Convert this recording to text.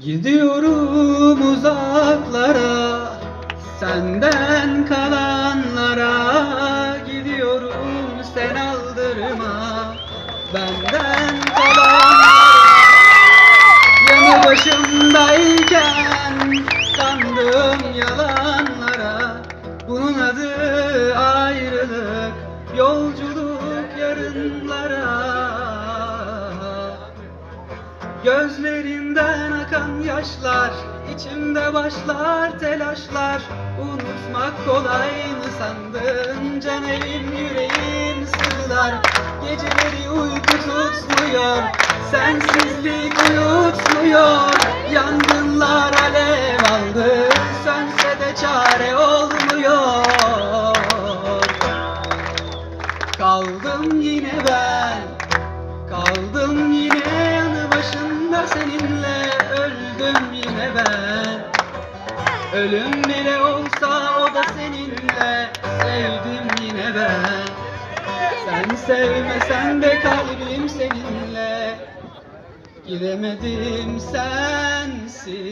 Gidiyorum uzaklara Senden kalanlara. Gidiyorum sen aldırma Benden kalanlara. Yanı başımdayken Sandığım yalanlara. Bunun adı ayrılık Yolculuk yarınlara Gözlerinden akan yaşlar içimde başlar telaşlar. Unutmak kolay mı sandın Can elim yüreğim sızlar. Geceleri uyku tutmuyor Sensizlik uyutmuyor Yangınlar alev aldı Sönse de çare olmuyor. Kaldım yine ben ben Ölüm bile olsa o da seninle Sevdim yine ben. Sen sevmesen de kalbim seninle Gidemedim sensizliğe